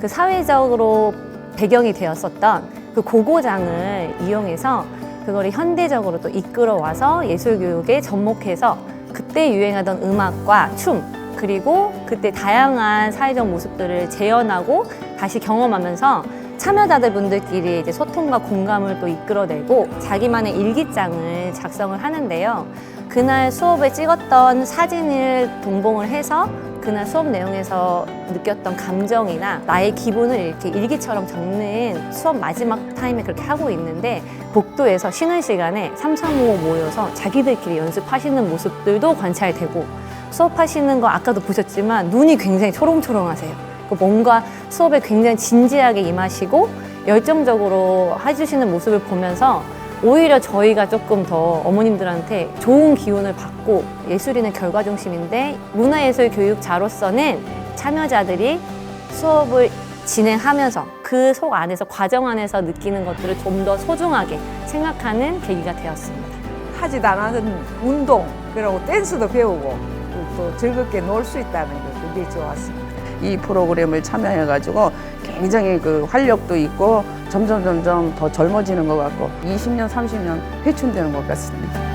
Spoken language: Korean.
그 사회적으로 배경이 되었었던 그 고고장을 이용해서 그거를 현대적으로 또 이끌어와서 예술 교육에 접목해서 그때 유행하던 음악과 춤 그리고 그때 다양한 사회적 모습들을 재현하고 다시 경험하면서 참여자들 분들끼리 이제 소통과 공감을 또 이끌어내고 자기만의 일기장을 작성을 하는데요. 그날 수업에 찍었던 사진을 동봉을 해서 그날 수업 내용에서 느꼈던 감정이나 나의 기분을 이렇게 일기처럼 적는 수업 마지막 타임에 그렇게 하고 있는데 복도에서 쉬는 시간에 삼삼오오 모여서 자기들끼리 연습하시는 모습들도 관찰되고 수업하시는 거 아까도 보셨지만 눈이 굉장히 초롱초롱하세요. 그 뭔가 수업에 굉장히 진지하게 임하시고 열정적으로 해주시는 모습을 보면서 오히려 저희가 조금 더 어머님들한테 좋은 기운을 받고 예술인은 결과 중심인데 문화예술 교육자로서는 참여자들이 수업을 진행하면서 그 속 안에서 과정 안에서 느끼는 것들을 좀 더 소중하게 생각하는 계기가 되었습니다. 하지도 않았던 운동 그리고 댄스도 배우고 또 즐겁게 놀 수 있다는 게 그게 좋았습니다. 이 프로그램을 참여해가지고 굉장히 그 활력도 있고 점점 점점 더 젊어지는 것 같고 20년, 30년 회춘되는 것 같습니다.